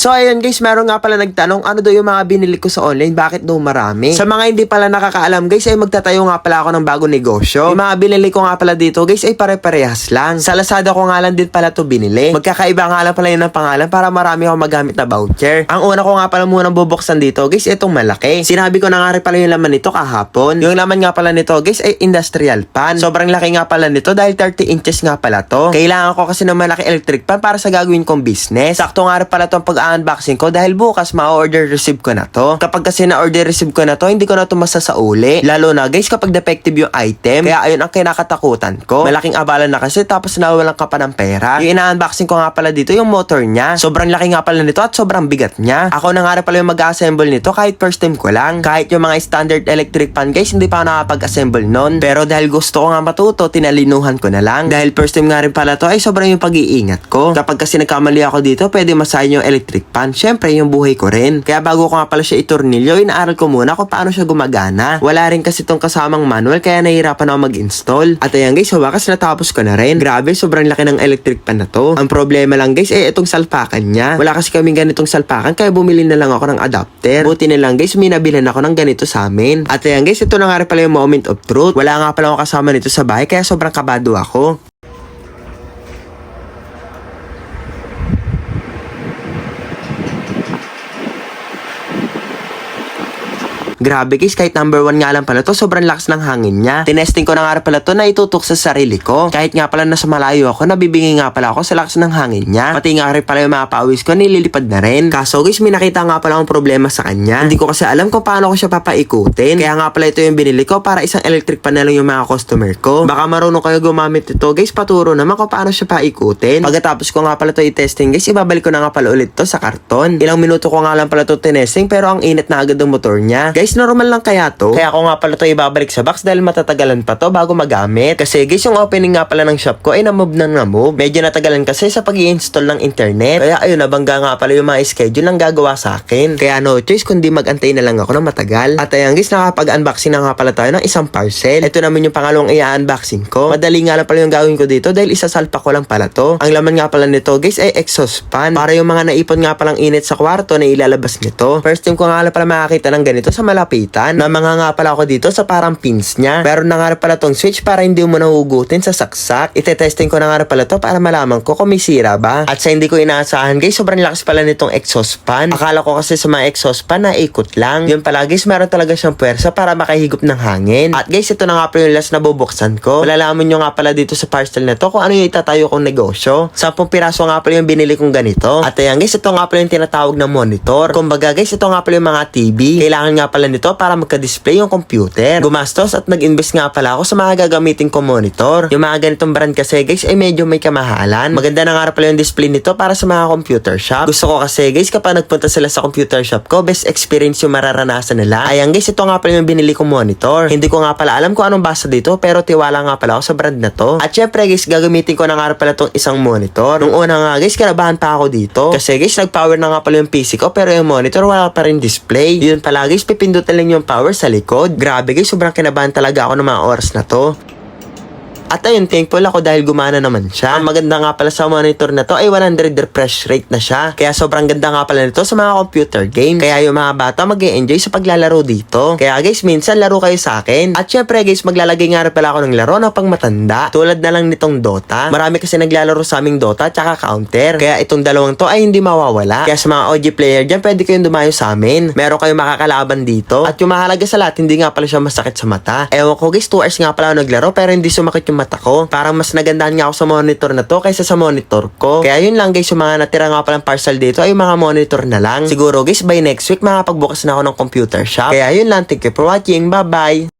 So ayun guys, meron nga pala nagtanong ano daw yung mga binili ko sa online, bakit daw marami? Sa mga hindi pala nakakaalam guys, ay magtatayo nga pala ako ng bagong negosyo. Yung mga binili ko nga pala dito guys ay pare-parehas lang. Sa Lazada ko nga lang din pala to binili. Magkakaiba nga lang pala yun ng pangalan para marami akong magamit na voucher. Ang una ko nga pala munang bubuksan dito guys, itong malaki. Sinabi ko na nga rin pala yung laman nito kahapon. Yung laman nga pala nito guys ay industrial pan. Sobrang laki nga pala nito dahil 30 inches nga pala to. Kailangan ko kasi ng malaki electric pan para sa gagawin kong business. Sakto nga rin pala to ang pag-unboxing ko dahil bukas ma-order receive ko na to. Kapag kasi na-order receive ko na to, hindi ko na to masasauli. Lalo na guys kapag defective yung item. Kaya ayun ang kinakatakutan ko. Malaking abala na kasi tapos nawalan ka pa ng pera. Yung ina-unboxing ko nga pala dito yung motor niya. Sobrang laki nga pala nito at sobrang bigat niya. Ako na nga pala yung mag-assemble nito kahit first time ko lang. Kahit yung mga standard electric pan guys, hindi pa ako nakapag-assemble nun. Pero dahil gusto ko nga matuto, tinalinuhan ko na lang. Dahil first time nga rin pala to ay sobrang yung pag-iingat ko. Kapag kasi nagkamali ako dito, pwede masahin yung electric pan. Syempre, yung buhay ko rin. Kaya bago ko nga pala siya itornilyo, inaaral ko muna kung paano siya gumagana. Wala rin kasi tong kasamang manual, kaya nahihirapan ako mag-install. At ayan guys, wakas natapos ko na rin. Grabe, sobrang laki ng electric pan na to. Ang problema lang guys, eh itong salpakan niya. Wala kasi kaming ganitong salpakan, kaya bumili na lang ako ng adapter. Buti na lang guys, may nabilan ako ng ganito sa amin. At ayan guys, ito na nga rin pala yung moment of truth. Wala nga pala ako kasama nito sa bahay, kaya sobrang kabado ako. Grabe guys, kahit number one nga lang pala to, sobrang lakas ng hangin niya. Tinesting ko na nga pala to na itutok sa sarili ko. Kahit nga pala nasa malayo ako, nabibingi nga pala ako sa lakas ng hangin niya. Pati nga rin pala yung mga pawis ko, nililipad na rin. Kaso guys, may nakita nga pala akong problema sa kanya. Hindi ko kasi alam kung paano ko siya papaikutin. Kaya nga pala ito yung binili ko para isang electric pan na lang yung mga customer ko. Baka marunong kayo gumamit ito guys, paturo naman kung paano siya paikutin. Pagkatapos ko nga pala to i-testing guys, ibabalik ko na nga pala ulit to sa karton. Ilang minuto ko nga lang pala to tinesting pero ang init na agad ng motor niya. Guys, normal lang kaya to. Kaya ako nga pala to ibabalik sa box dahil matatagalan pa to bago magamit. Kasi guys, yung opening nga pala ng shop ko ay na-move na na-move. Medyo natagalan kasi sa pag install ng internet. Kaya ayun, nabangga nga pala yung mga schedule ng gagawa sa akin. Kaya no choice kundi magantay na lang ako ng matagal. At ayan guys, nakapag-unboxing na nga pala tayo ng isang parcel. Ito naman yung pangalawang i-unboxing ko. Madali nga lang pala yung gawin ko dito dahil isasalpa ko lang pala to. Ang laman nga pala nito guys ay exhaust fan. Para yung mga naipon nga palang init sa kwarto na ilalabas nito. First time ko nga pala makakita ng ganito sa malapitan. Na mga nga pala ako dito sa parang pins niya. Pero na nga pala tong switch para hindi mo nahugutin sa saksak. Itetesting ko na nga pala to para malaman ko kung may sira ba. At sa hindi ko inaasahan guys, sobrang lakas pala nitong exhaust fan. Akala ko kasi sa mga exhaust fan na ikot lang. Yun pala guys, meron talaga siyang puwersa para makahigop ng hangin. At guys, ito na nga pala yung last na bubuksan ko. Malalaman nyo nga pala dito sa parcel na to kung ano yung itatayo kong negosyo. 10 piraso nga pala yung binili kong ganito. At ayan guys, ito nga pala yung tinatawag na monitor. Kumbaga guys, ito nga pala yung mga TV. Kailangan nga pala nito para magka-display yung computer. Gumastos at nag-invest nga pala ako sa mga gagamitin kong monitor. Yung mga ganitong brand kasi guys ay medyo may kamahalan. Maganda na nga pala yung display nito para sa mga computer shop. Gusto ko kasi guys kapag nagpunta sila sa computer shop ko, best experience yung mararanasan nila. Ayan guys, ito nga pala yung binili kong monitor. Hindi ko nga pala alam kung anong basa dito pero tiwala nga pala ako sa brand na to. At syempre guys, gagamitin ko na nga pala tong isang monitor. Nung una nga guys, kinabahan pa ako dito. Kasi guys, nag-power na nga pala yung PC ko pero yung monitor wala pa rin display. Yun pala guys, pipindutin lang yung power sa likod. Grabe guys, sobrang kinabahan talaga ako ng mga oras na to. At ayun, thankful ako dahil gumana naman siya. Ang maganda nga pala sa monitor na to ay 100 refresh rate na siya. Kaya sobrang ganda nga pala nito sa mga computer game. Kaya yung mga bata mag enjoy sa paglalaro dito. Kaya guys, minsan laro kayo sa akin. At syempre guys, maglalagay nga rin pala ako ng laro na pang matanda. Tulad na lang nitong Dota. Marami kasi naglalaro sa aming Dota tsaka counter. Kaya itong dalawang to ay hindi mawawala. Kaya sa mga OG player dyan, pwede kayong dumayo sa amin. Meron kayong makakalaban dito. At yung mahalaga sa lahat, hindi nga pala siya masakit sa mata. Ewan ko guys, 2 hours nga pala ako naglaro pero hindi sumakit yung mata ko. Parang mas nagandahan nga ako sa monitor na to kaysa sa monitor ko. Kaya yun lang guys, yung mga natira nga palang parcel dito ay yung mga monitor na lang. Siguro guys, by next week makapagbukas na ako ng computer shop. Kaya yun lang, thank you for watching. Bye-bye!